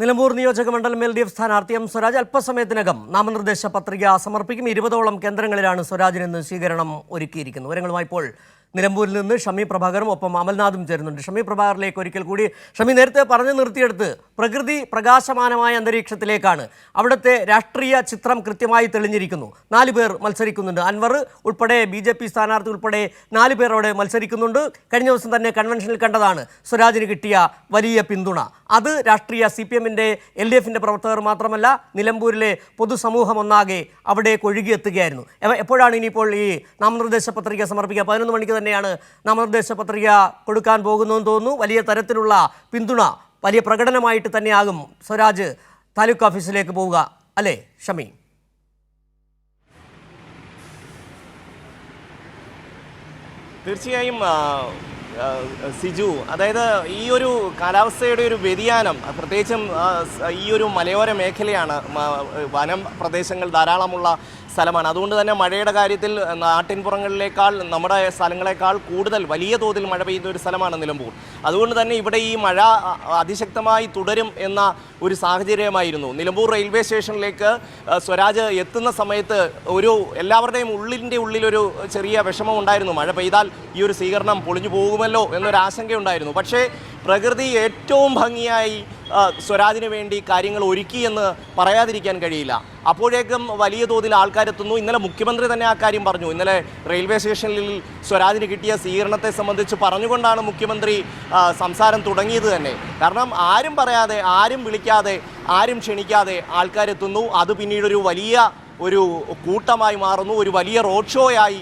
നിലമ്പൂർ നിയോജക മണ്ഡലം L D F സ്ഥാനാർത്ഥി എം സ്വരാജ് അല്പസമയത്തിനകം നാമനിർദ്ദേശ പത്രിക സമർപ്പിക്കും. ഇരുപതോളം കേന്ദ്രങ്ങളിലാണ് സ്വരാജിന് സ്വീകരണം ഒരുക്കിയിരിക്കുന്നത്. വിവരങ്ങളുമായി ഇപ്പോൾ നിലമ്പൂരിൽ നിന്ന് ഷമി പ്രഭാകറും ഒപ്പം അമൽനാഥും ചേരുന്നുണ്ട്. ഷമി പ്രഭാകറിലേക്ക് ഒരിക്കൽ കൂടി ഷമി നേരത്തെ പറഞ്ഞു നിർത്തിയെടുത്ത് പ്രകൃതി പ്രകാശമാനമായ അന്തരീക്ഷത്തിലേക്കാണ്. അവിടുത്തെ രാഷ്ട്രീയ ചിത്രം കൃത്യമായി തെളിഞ്ഞിരിക്കുന്നു. നാല് പേർ മത്സരിക്കുന്നുണ്ട്. അൻവർ ഉൾപ്പെടെ ബി ജെ പി സ്ഥാനാർത്ഥി ഉൾപ്പെടെ നാല് പേരോടെ മത്സരിക്കുന്നുണ്ട്. കഴിഞ്ഞ ദിവസം തന്നെ കൺവെൻഷനിൽ കണ്ടതാണ് സ്വരാജിന് കിട്ടിയ വലിയ പിന്തുണ. അത് രാഷ്ട്രീയ സി പി എമ്മിന്റെ എൽ ഡി എഫിന്റെ പ്രവർത്തകർ മാത്രമല്ല നിലമ്പൂരിലെ പൊതുസമൂഹം ഒന്നാകെ അവിടേക്ക് ഒഴുകിയെത്തുകയായിരുന്നു എപ്പോഴാണ് ഇനിയിപ്പോൾ ഈ നാമനിർദ്ദേശ പത്രിക സമർപ്പിക്കുക? പതിനൊന്ന് മണിക്ക് തന്നെയാണ് നാമനിർദ്ദേശ പത്രിക കൊടുക്കാൻ പോകുന്നതെന്ന് തോന്നുന്നു. വലിയ തരത്തിലുള്ള പിന്തുണ വലിയ പ്രകടനമായിട്ട് തന്നെയാകും സ്വരാജ് താലൂക്ക് ഓഫീസിലേക്ക് പോവുക. അല്ലേ ഷമി? തീർച്ചയായും സിജു അതായത് ഈ ഒരു കാലാവസ്ഥയുടെ ഒരു വ്യതിയാനം പ്രത്യേകിച്ചും ഈ ഒരു മലയോര മേഖലയാണ് വനം പ്രദേശങ്ങൾ ധാരാളമുള്ള സ്ഥലമാണ്. അതുകൊണ്ട് തന്നെ മഴയുടെ കാര്യത്തിൽ നാട്ടിൻപുറങ്ങളിലേക്കാൾ നമ്മുടെ സ്ഥലങ്ങളെക്കാൾ കൂടുതൽ വലിയ തോതിൽ മഴ പെയ്യുന്ന ഒരു സ്ഥലമാണ് നിലമ്പൂർ. അതുകൊണ്ട് തന്നെ ഇവിടെ ഈ മഴ അതിശക്തമായി തുടരും എന്ന ഒരു സാഹചര്യമായിരുന്നു. നിലമ്പൂർ റെയിൽവേ സ്റ്റേഷനിലേക്ക് സ്വരാജ് എത്തുന്ന സമയത്ത് ഒരു എല്ലാവരുടെയും ഉള്ളിന്റെ ഉള്ളിലൊരു ചെറിയ വിഷമം ഉണ്ടായിരുന്നു. മഴ പെയ്താൽ ഈ ഒരു സ്വീകരണം പൊളിഞ്ഞു പോകുമല്ലോ എന്നൊരു ആശങ്കയുണ്ടായിരുന്നു പക്ഷേ പ്രകൃതി ഏറ്റവും ഭംഗിയായി സ്വരാജിന് വേണ്ടി കാര്യങ്ങൾ ഒരുക്കി എന്ന് പറയാതിരിക്കാൻ കഴിയില്ല. അപ്പോഴേക്കും വലിയ തോതിൽ ആൾക്കാരെത്തുന്നു. ഇന്നലെ മുഖ്യമന്ത്രി തന്നെ ആ കാര്യം പറഞ്ഞു. ഇന്നലെ റെയിൽവേ സ്റ്റേഷനിൽ സ്വരാജിന് കിട്ടിയ സ്വീകരണത്തെ സംബന്ധിച്ച് പറഞ്ഞുകൊണ്ടാണ് മുഖ്യമന്ത്രി സംസാരം തുടങ്ങിയത് തന്നെ. കാരണം ആരും പറയാതെ ആരും വിളിക്കാതെ ആരും ക്ഷണിക്കാതെ ആൾക്കാരെത്തുന്നു. അത് പിന്നീടൊരു വലിയ ഒരു കൂട്ടമായി മാറുന്നു. ഒരു വലിയ റോഡ് ഷോയായി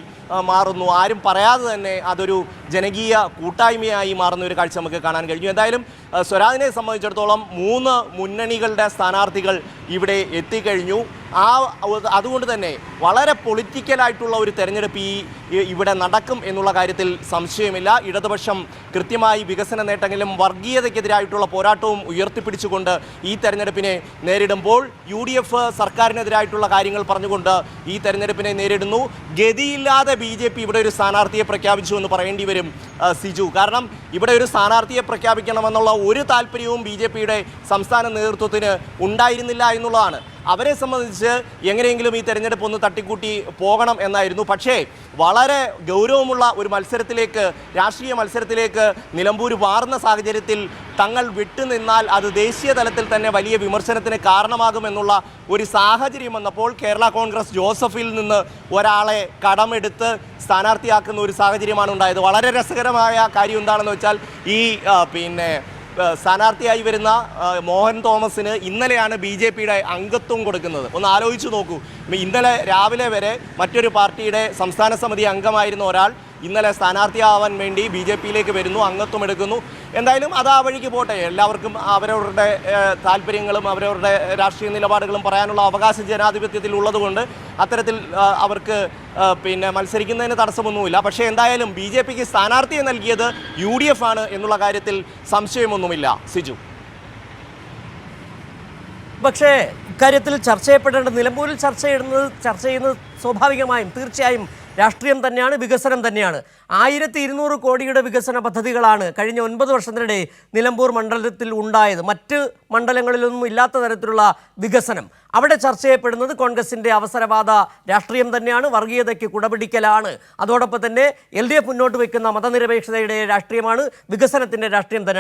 മാറുന്നു. ആരും പറയാതെ തന്നെ അതൊരു ജനകീയ കൂട്ടായ്മയായി മാറുന്ന ഒരു കാഴ്ച നമുക്ക് കാണാൻ കഴിഞ്ഞു. എന്തായാലും സ്വരാജിനെ സംബന്ധിച്ചിടത്തോളം മൂന്ന് മുന്നണികളുടെ സ്ഥാനാർത്ഥികൾ ഇവിടെ എത്തിക്കഴിഞ്ഞു. ആ അതുകൊണ്ട് തന്നെ വളരെ പൊളിറ്റിക്കലായിട്ടുള്ള ഒരു തെരഞ്ഞെടുപ്പ് ഈ- ഇവിടെ നടക്കും എന്നുള്ള കാര്യത്തിൽ സംശയമില്ല. ഇടതുപക്ഷം കൃത്യമായി വികസന നേട്ടങ്ങളിലും വർഗീയതയ്ക്കെതിരായിട്ടുള്ള പോരാട്ടവും ഉയർത്തിപ്പിടിച്ചുകൊണ്ട് ഈ തെരഞ്ഞെടുപ്പിനെ നേരിടുമ്പോൾ യു ഡി എഫ് സർക്കാരിനെതിരായിട്ടുള്ള കാര്യങ്ങൾ പറഞ്ഞുകൊണ്ട് ഈ തെരഞ്ഞെടുപ്പിനെ നേരിടുന്നു. ഗതിയില്ലാതെ ബി ജെ പി ഇവിടെ ഒരു സ്ഥാനാർത്ഥിയെ പ്രഖ്യാപിച്ചു എന്ന് പറയേണ്ടി വരും. ആ, സിജു. കാരണം ഇവിടെ ഒരു സ്ഥാനാർത്ഥിയെ പ്രഖ്യാപിക്കണമെന്നുള്ള ഒരു താല്പര്യവും ബി സംസ്ഥാന നേതൃത്വത്തിന് ഉണ്ടായിരുന്നില്ല എന്നുള്ളതാണ്. അവരെ സംബന്ധിച്ച് എങ്ങനെയെങ്കിലും ഈ തെരഞ്ഞെടുപ്പ് ഒന്ന് തട്ടിക്കൂട്ടി പോകണം എന്നായിരുന്നു. പക്ഷേ വളരെ ഗൗരവമുള്ള ഒരു മത്സരത്തിലേക്ക് രാഷ്ട്രീയ മത്സരത്തിലേക്ക് നിലമ്പൂർ മാറുന്ന സാഹചര്യത്തിൽ തങ്ങൾ വിട്ടുനിന്നാൽ അത് ദേശീയ തലത്തിൽ തന്നെ വലിയ വിമർശനത്തിന് കാരണമാകുമെന്നുള്ള ഒരു സാഹചര്യം വന്നപ്പോൾ കേരള കോൺഗ്രസ് ജോസഫിൽ നിന്ന് ഒരാളെ കടമെടുത്ത് സ്ഥാനാർത്ഥിയാക്കുന്ന ഒരു സാഹചര്യമാണ് ഉണ്ടായത്. വളരെ രസകരമായ കാര്യം എന്താണെന്ന് വെച്ചാൽ ഈ പിന്നെ സ്ഥാനാർത്ഥിയായി വരുന്ന മോഹൻ തോമസിന് ഇന്നലെയാണ് ബി ജെ പിയുടെ അംഗത്വം കൊടുക്കുന്നത്. ഒന്ന് ആലോചിച്ച് നോക്കൂ. ഇന്നലെ രാവിലെ വരെ മറ്റൊരു പാർട്ടിയുടെ സംസ്ഥാന സമിതി അംഗമായിരുന്ന ഒരാൾ ഇന്നലെ സ്ഥാനാർത്ഥിയാവാൻ വേണ്ടി ബി ജെ പിയിലേക്ക് വരുന്നു അംഗത്വം എടുക്കുന്നു. എന്തായാലും അത് ആ വഴിക്ക് പോട്ടെ. എല്ലാവർക്കും അവരവരുടെ താല്പര്യങ്ങളും അവരവരുടെ രാഷ്ട്രീയ നിലപാടുകളും പറയാനുള്ള അവകാശം ജനാധിപത്യത്തിൽ ഉള്ളതുകൊണ്ട് അത്തരത്തിൽ അവർക്ക് പിന്നെ മത്സരിക്കുന്നതിന് തടസ്സമൊന്നുമില്ല. പക്ഷേ എന്തായാലും ബി ജെ പിക്ക് സ്ഥാനാർത്ഥിയെ നൽകിയത് യു ഡി എഫ് ആണ് എന്നുള്ള കാര്യത്തിൽ സംശയമൊന്നുമില്ല. സിജു. പക്ഷേ ഇക്കാര്യത്തിൽ ചർച്ച ചെയ്യപ്പെടേണ്ട നിലമ്പൂരിൽ ചർച്ച ചെയ്യുന്നത് ചർച്ച ചെയ്യുന്നത് സ്വാഭാവികമായും തീർച്ചയായും രാഷ്ട്രീയം തന്നെയാണ് വികസനം തന്നെയാണ്. ആയിരത്തി ഇരുന്നൂറ് കോടിയുടെ വികസന പദ്ധതികളാണ് കഴിഞ്ഞ ഒൻപത് വർഷത്തിനിടെ നിലമ്പൂർ മണ്ഡലത്തിൽ ഉണ്ടായത്. മറ്റ് മണ്ഡലങ്ങളിലൊന്നും ഇല്ലാത്ത തരത്തിലുള്ള വികസനം. അവിടെ ചർച്ച ചെയ്യപ്പെടുന്നത് കോൺഗ്രസിന്റെ അവസരവാദ രാഷ്ട്രീയം തന്നെയാണ് വർഗീയതയ്ക്ക് കുടപിടിക്കലാണ്. അതോടൊപ്പം തന്നെ എൽ ഡി എഫ് മുന്നോട്ട് വയ്ക്കുന്ന മതനിരപേക്ഷതയുടെ രാഷ്ട്രീയമാണ് വികസനത്തിന്റെ രാഷ്ട്രീയം തന്നെയാണ്.